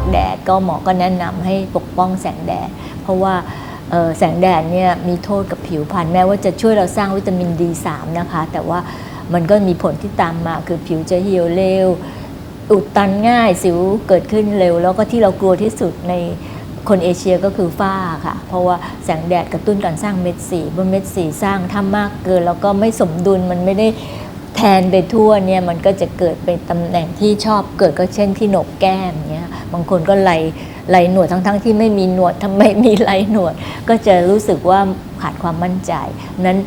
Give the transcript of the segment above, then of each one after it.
อกแดดก็หมอก็แนะนำให้ปกป้องแสงแดด เพราะว่าแสงแดดเนี่ยมีโทษกับผิวพรรณแม้ว่าจะช่วยเราสร้างวิตามิน D3 นะคะ แต่ว่ามันก็มีผลที่ตามมาคือผิวจะเหี่ยวเร็ว อุดตันง่ายสิวเกิดขึ้นเร็ว แล้วก็ที่เรากลัวที่สุดในคนเอเชียก็คือฝ้าค่ะ เพราะว่าแสงแดดกระตุ้นการสร้างเม็ดสีเมื่อเม็ดสีสร้างถ้ามากเกิน แล้วก็ไม่สมดุลมันไม่ได้ แทนไปทั่วเนี่ยมันก็จะเกิดเป็นตำแหน่งที่ชอบเกิดก็เช่นที่หนกแก้มเนี่ยบางคนก็ไลไหลหนวดทั้งๆที่ไม่มีหนวดทำไมมีไหลหนวด ก็จะรู้สึกว่าขาดความมั่นใจ นั้น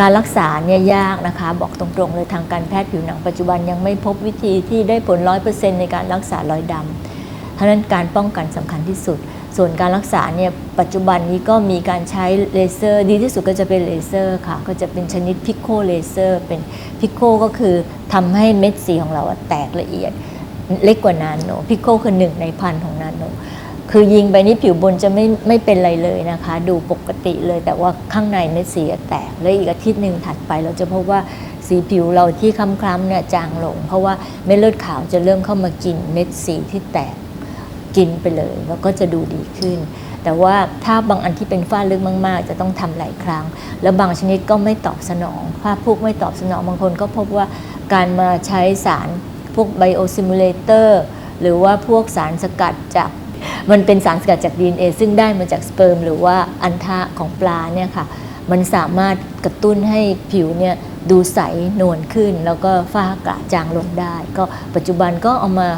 การรักษาเนี่ยยากนะคะ บอกตรงๆเลยทางการแพทย์ผิวหนังปัจจุบันยังไม่พบวิธีที่ได้ผลร้อยเปอร์เซ็นต์ในการรักษารอยดำเพราะฉะนั้นการป้องกันสำคัญที่สุด ส่วนการรักษาเนี่ยปัจจุบันนี้ก็มีการใช้เลเซอร์ ดีที่สุดก็จะเป็นเลเซอร์ค่ะ ก็จะเป็นชนิดพิโคเลเซอร์เป็นพิโคก็คือทำให้เม็ดสีของเราแตกละเอียดเล็กกว่านาโนพิโคคือหนึ่งในพันของนาโนคือยิงไปนี่ผิวบนจะไม่ไม่เป็นไรเลยนะคะ ดูปกติเลยแต่ว่าข้างในเม็ดสีแตกแล้วอีกอาทิตย์หนึ่งถัดไปเราจะพบว่าสีผิวเราที่คล้ำๆเนี่ยจางลง เพราะว่าเม็ดเลือดขาวจะเริ่มเข้ามากินเม็ดสีที่แตก กินไปเลยแล้วก็จะดูดีขึ้น แต่ว่าถ้าบางอันที่เป็นฝ้าลึกมาก ๆ จะต้องทำหลายครั้ง แล้วบางชนิดก็ไม่ตอบสนองฝ้าพุกไม่ตอบสนองบางคนก็พบว่าการมาใช้สารพวกไบโอซิมูเลเตอร์หรือว่าพวกสารสกัดจากมันเป็นสารสกัดจาก DNA ซึ่งได้มาจากสเปิร์มหรือว่าอันทะของปลาเนี่ยค่ะมันสามารถกระตุ้นให้ผิวเนี่ยดูใสนวลขึ้น แล้วก็ฝ้ากระจางลงได้ ก็ปัจจุบันก็เอามา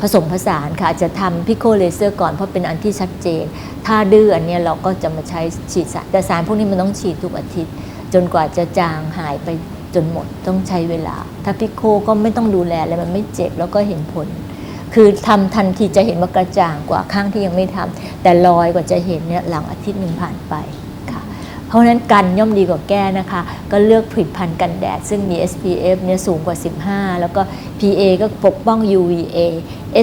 ผสมผสานค่ะอาจจะทำพิโคเลเซอร์ก่อนเพราะเป็นอันที่ชัดเจน ถ้าดื้ออันเนี้ยเราก็จะมาใช้ฉีดสารแต่สารพวกนี้มันต้องฉีดทุกอาทิตย์ จนกว่าจะจางหายไปจนหมดต้องใช้เวลา ถ้าพิโคก็ไม่ต้องดูแลอะไรมันไม่เจ็บแล้วก็เห็นผล คือทำทันทีจะเห็นว่ากระจ่างกว่าข้างที่ยังไม่ทำแต่รอยกว่าจะเห็นเนี่ยหลังอาทิตย์หนึ่งผ่านไป เพราะฉะนั้นกันย่อมดีกว่าแก้นะคะ ก็เลือกผลิตภัณฑ์กันแดด ซึ่งมี SPF เนี่ยสูงกว่า 15 แล้วก็ PA ก็ปกป้อง UVA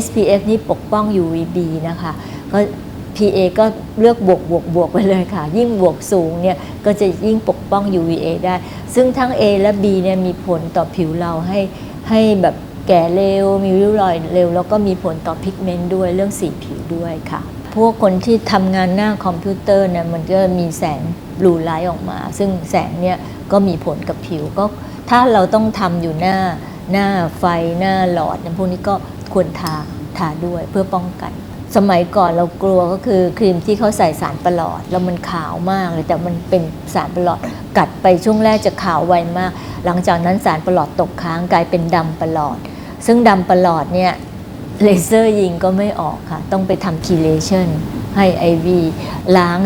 SPF นี่ปกป้อง UVB นะคะก็ PA ก็เลือกบวกบวกบวกไปเลยค่ะ ยิ่งบวกสูงเนี่ยก็จะยิ่งปกป้อง UVA ได้ ซึ่งทั้ง A และ B เนี่ยมีผลต่อผิวเราให้ให้แบบแก่เร็ว มีริ้วรอยเร็ว แล้วก็มีผลต่อพิกเมนต์ด้วยเรื่องสีผิวด้วยค่ะ พวกคนที่ทำงานหน้าคอมพิวเตอร์เนี่ยมันก็มีแสง บลูไลท์ออกมา ซึ่งแสงเนี่ยก็มีผลกับผิวก็ถ้าเราต้องทำอยู่หน้าหน้าไฟหน้าหลอดเนี่ยพวกนี้ก็ควรทาทาด้วยเพื่อป้องกัน สมัยก่อนเรากลัวก็คือครีมที่เขาใส่สารประหลอด แล้วมันขาวมากเลยแต่มันเป็นสารประหลอดกัดไปช่วงแรกจะขาวไวมาก หลังจากนั้นสารประหลอดตกค้างกลายเป็นดำประหลอด ซึ่งดำประหลอดเนี่ยเลเซอร์ยิงก็ไม่ออกค่ะ ต้องไปทำคีเลชั่น ให้ไอวีล้าง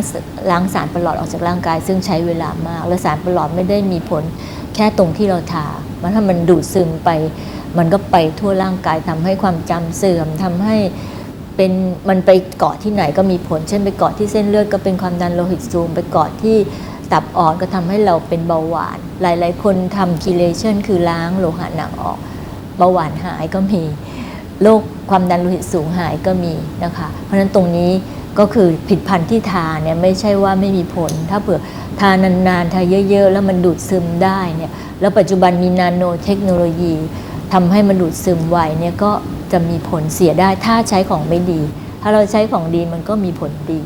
ล้างสารประหลอดออกจากร่างกาย ซึ่งใช้เวลามาก แล้วสารประหลอดไม่ได้มีผลแค่ตรงที่เราทามันถ้ามันดูดซึมไป มันก็ไปทั่วร่างกายทำให้ความจำเสื่อมทำให้เป็นมันไปเกาะที่ไหนก็มีผล เช่นไปเกาะที่เส้นเลือดก็เป็นความดันโลหิตสูงไปเกาะที่ตับอ่อนก็ทำให้เราเป็นเบาหวาน หลาย ๆ คนทำคีเลชันคือล้างโลหะหนักออก เบาหวานหายก็มี โรคความดันโลหิตสูงหายก็มีนะคะ เพราะฉะนั้นตรงนี้ก็คือผิดพันธุ์ที่ทาเนี่ยไม่ใช่ว่าไม่มีผล ถ้าเผื่อทานานๆทาเยอะ ๆ แล้วมันดูดซึมได้เนี่ยแล้วปัจจุบันมีนาโนเทคโนโลยีทำให้มันดูดซึมไวเนี่ยก็จะมีผลเสียได้ถ้าใช้ของไม่ดี ถ้าเราใช้ของดีมันก็มีผลดี